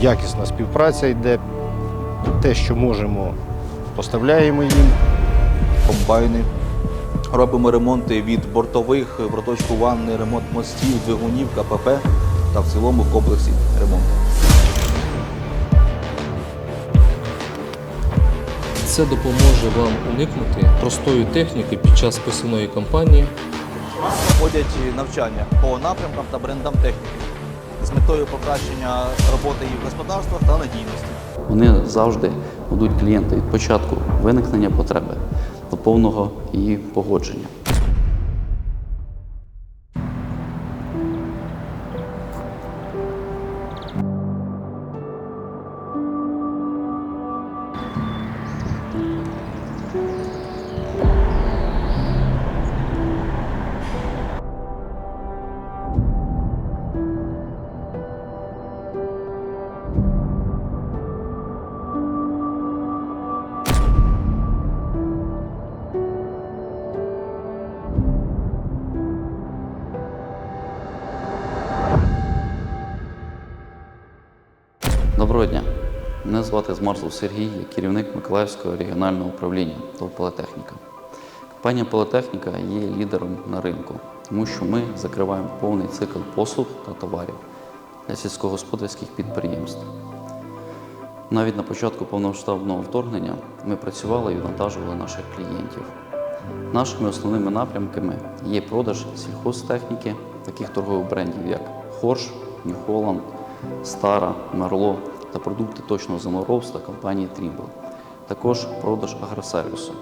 якісна співпраця йде. Те, що можемо, поставляємо їм. комбайни. Робимо ремонти від бортових, проточку ванни, ремонт мостів, двигунів, КПП та в цілому в комплексі ремонту. Це допоможе вам уникнути простої техніки під час посівної кампанії Проходять навчання по напрямкам та брендам техніки з метою покращення роботи і в господарствах та надійності. Вони завжди будуть клієнти від початку виникнення потреби до повного її погодження. Звати Змарзов Сергій, я керівник Миколаївського регіонального управління ТОВ «Політехніка». Компанія Політехніка є лідером на ринку, тому що ми закриваємо повний цикл послуг та товарів для сільськогосподарських підприємств. Навіть на початку повномасштабного вторгнення ми працювали і вантажували наших клієнтів. Нашими основними напрямками є продаж сільхозтехніки, таких торгових брендів, як Хорш, Нью Стара, Мерло та продукти точного землеробства компанії Трімбл. Також продаж агросервісу,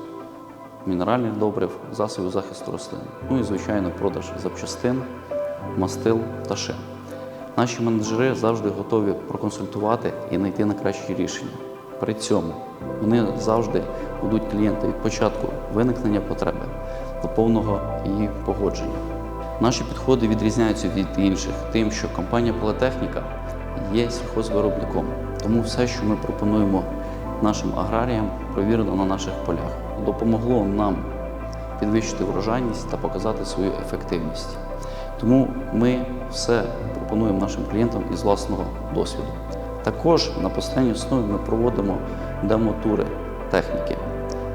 мінеральних добрив, засобів захисту рослин. Ну і, звичайно, продаж запчастин, мастил та шин. Наші менеджери завжди готові проконсультувати і знайти найкращі рішення. При цьому вони завжди будуть клієнти від початку виникнення потреби до повного її погодження. Наші підходи відрізняються від інших, тим, що компанія Політехніка є сільхозвиробником. Тому все, що ми пропонуємо нашим аграріям, провірено на наших полях. Допомогло нам підвищити врожайність та показати свою ефективність. Тому ми все пропонуємо нашим клієнтам із власного досвіду. Також на постійній основі ми проводимо демо-тури техніки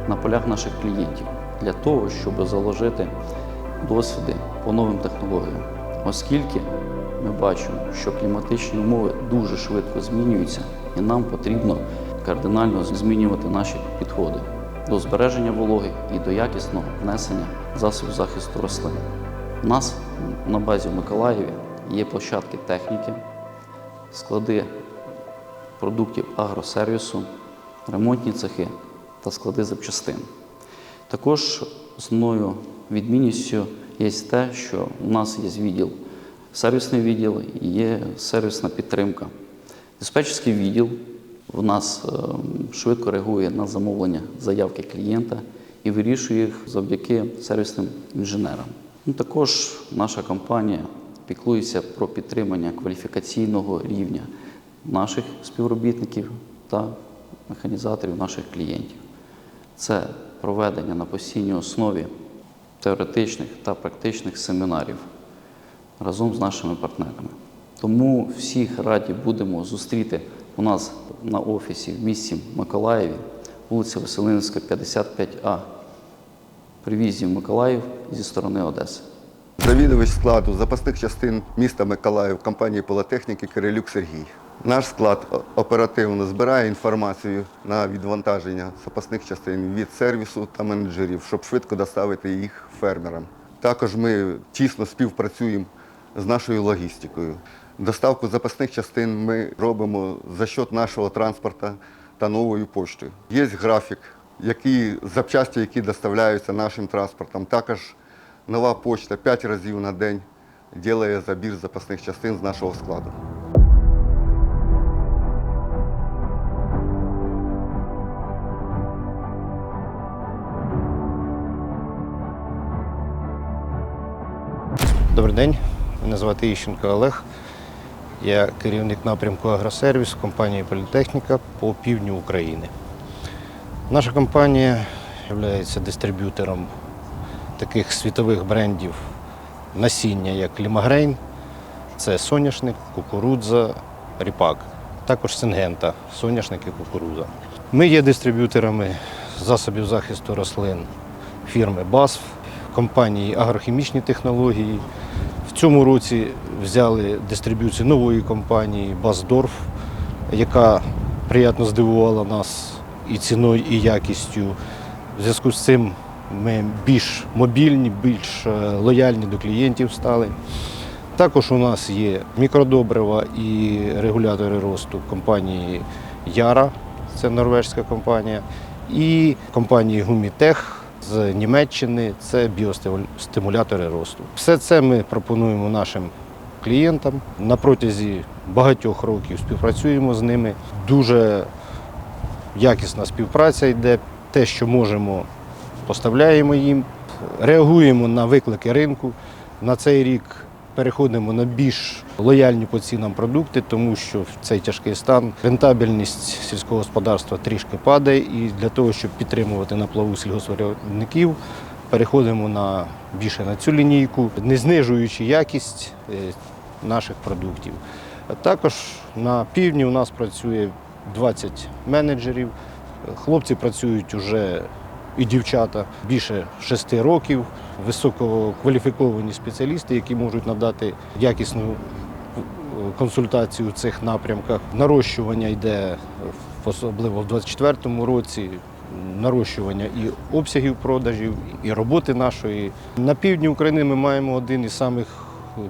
на полях наших клієнтів для того, щоб заложити досвіди по новим технологіям, оскільки ми бачимо, що кліматичні умови дуже швидко змінюються, і нам потрібно кардинально змінювати наші підходи до збереження вологи і до якісного внесення засобів захисту рослин. У нас на базі в Миколаєві є площадки техніки, склади продуктів агросервісу, ремонтні цехи та склади запчастин. Також основною відмінністю є те, що у нас є відділ, сервісний відділ і є сервісна підтримка. Диспетчерський відділ у нас е, швидко реагує на замовлення заявки клієнта і вирішує їх завдяки сервісним інженерам. Ну, також наша компанія піклується про підтримання кваліфікаційного рівня наших співробітників та механізаторів наших клієнтів. Це проведення на постійній основі теоретичних та практичних семінарів разом з нашими партнерами. Тому всіх раді будемо зустріти у нас на офісі в місті Миколаєві, вулиця Веселинська, 55А, при в'їзді в Миколаїв зі сторони Одеси. Завідувач складу запасних частин міста Миколаїв компанії Політехніки Кирилюк Сергій. Наш склад оперативно збирає інформацію на відвантаження запасних частин від сервісу та менеджерів, щоб швидко доставити їх фермерам. Також ми тісно співпрацюємо з нашою логістикою. Доставку запасних частин ми робимо за счет нашого транспорту та новою поштою. Є графік, які запчасті, які доставляються нашим транспортом. Також нова почта 5 разів на день робить забір запасних частин з нашого складу. Добрий день, мене звати Іщенко Олег. Я керівник напрямку агросервіс компанії Політехніка по півдню України. Наша компанія є дистриб'ютором таких світових брендів насіння, як Лімагрейн, це соняшник, кукурудза, ріпак. також сингента, соняшники, кукуруза. Ми є дистриб'юторами засобів захисту рослин фірми BASF, компанії Агрохімічні технології. В цьому році взяли дистриб'юцію нової компанії Басдорф, яка приємно здивувала нас і ціною, і якістю. В зв'язку з цим ми більш мобільні, більш е, лояльні до клієнтів стали. Також у нас є мікродобрива і регулятори росту компанії Яра, це норвежська компанія, і компанії Гумітех з Німеччини це біостимулятори росту. Все це ми пропонуємо нашим клієнтам. На протязі багатьох років співпрацюємо з ними. Дуже якісна співпраця йде. Те, що можемо, поставляємо їм, реагуємо на виклики ринку. На цей рік переходимо на більш лояльні по цінам продукти, тому що в цей тяжкий стан рентабельність сільського господарства трішки падає, і для того, щоб підтримувати на плаву сільгоспвиробників, переходимо на більше на цю лінійку, не знижуючи якість е, наших продуктів. Також на півдні у нас працює 20 менеджерів. Хлопці працюють уже і дівчата більше 6 років, висококваліфіковані спеціалісти, які можуть надати якісну е, консультацію в цих напрямках. Нарощування йде особливо в 2024 році. Нарощування і обсягів продажів, і роботи нашої. На півдні України ми маємо один із самих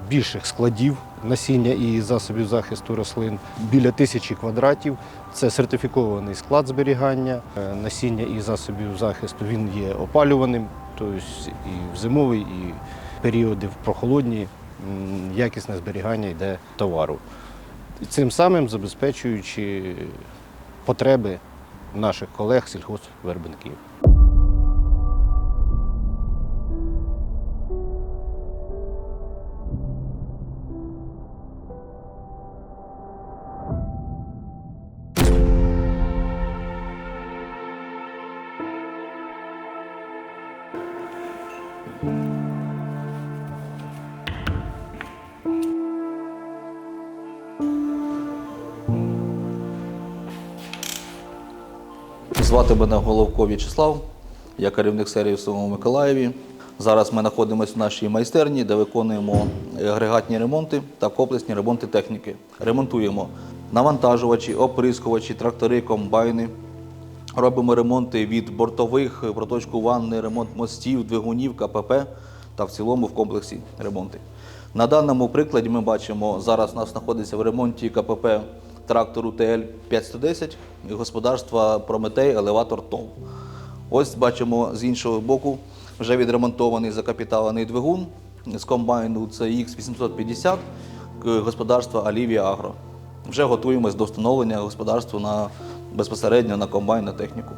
більших складів насіння і засобів захисту рослин біля тисячі квадратів. Це сертифікований склад зберігання Е, насіння і засобів захисту. Він є опалюваним, тобто і в зимовий, і періоди в прохолодні якісне зберігання йде товару. Цим самим забезпечуючи потреби наших колег сільхозвиробників. Звати мене Головко В'ячеслав, я керівник сервісу у Миколаєві. Зараз ми знаходимося в нашій майстерні, де виконуємо агрегатні ремонти та комплексні ремонти техніки. Ремонтуємо навантажувачі, оприскувачі, трактори, комбайни. Робимо ремонти від бортових, проточку ванни, ремонт мостів, двигунів, КПП та в цілому в комплексі ремонти. На даному прикладі ми бачимо, зараз у нас знаходиться в ремонті КПП трактору ТЛ-510 і господарства Прометей елеватор ТОВ. Ось бачимо з іншого боку вже відремонтований закапіталений двигун з комбайну CX850 господарства Алівія Агро. Вже готуємось до встановлення господарства на, безпосередньо на комбайн на техніку.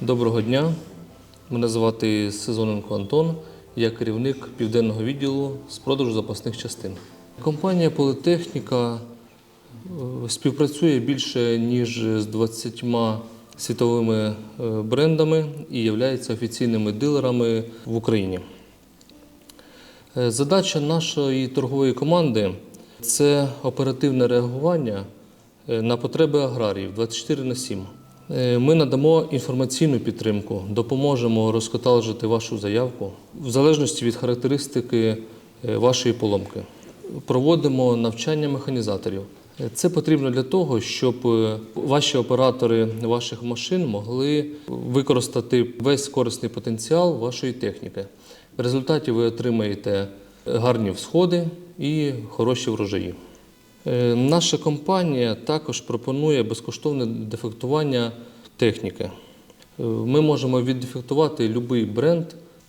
Доброго дня. Мене звати Сезоненко Антон. Я керівник південного відділу з продажу запасних частин. Компанія Політехніка е, співпрацює більше ніж з 20 світовими е, брендами і є офіційними дилерами в Україні. Е, Задача нашої торгової команди це оперативне реагування на потреби аграріїв 24 на 7. Е, Ми надамо інформаційну підтримку, допоможемо розкоталжити вашу заявку в залежності від характеристики е, вашої поломки. Проводимо навчання механізаторів. Е, Це потрібно для того, щоб ваші оператори ваших машин могли використати весь корисний потенціал вашої техніки. В результаті ви отримаєте гарні всходи і хороші врожаї. Е, Наша компанія також пропонує безкоштовне дефектування техніки. Е, Ми можемо віддефектувати будь-який бренд,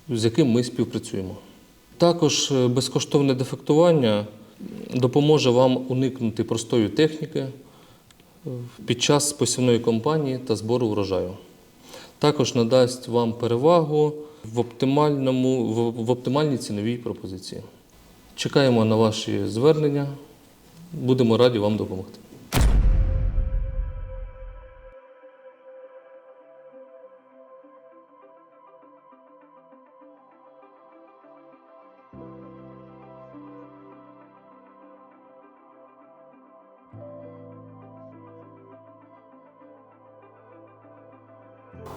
з яким ми співпрацюємо. Також е, безкоштовне дефектування допоможе вам уникнути простої техніки під час посівної кампанії та збору врожаю. Також надасть вам перевагу в, оптимальному, в оптимальній ціновій пропозиції. Чекаємо на ваші звернення. Будемо раді вам допомогти.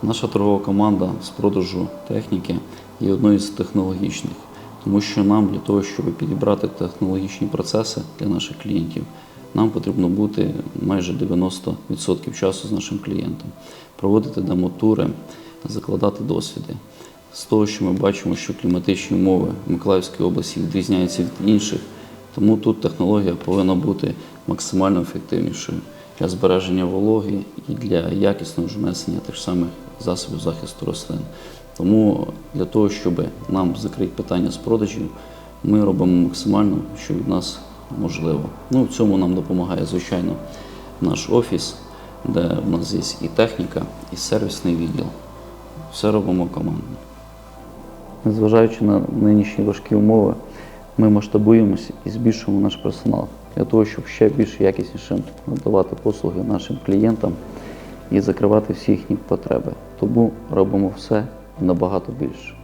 Наша торгова команда з продажу техніки є одною з технологічних, тому що нам для того, щоб підібрати технологічні процеси для наших клієнтів, нам потрібно бути майже 90% часу з нашим клієнтом, проводити демотури, закладати досвіди. З того, що ми бачимо, що кліматичні умови в Миколаївській області відрізняються від інших, тому тут технологія повинна бути максимально ефективнішою для збереження вологи і для якісного внесення тих самих засобів захисту рослин. Тому для того, щоб нам закрити питання з продажів, ми робимо максимально, що від нас можливо. Ну, в цьому нам допомагає, звичайно, наш офіс, де в нас є і техніка, і сервісний відділ. Все робимо командно. Незважаючи на нинішні важкі умови, ми масштабуємося і збільшуємо наш персонал для того, щоб ще більш якісніше надавати послуги нашим клієнтам і закривати всі їхні потреби. Тому робимо все набагато більше.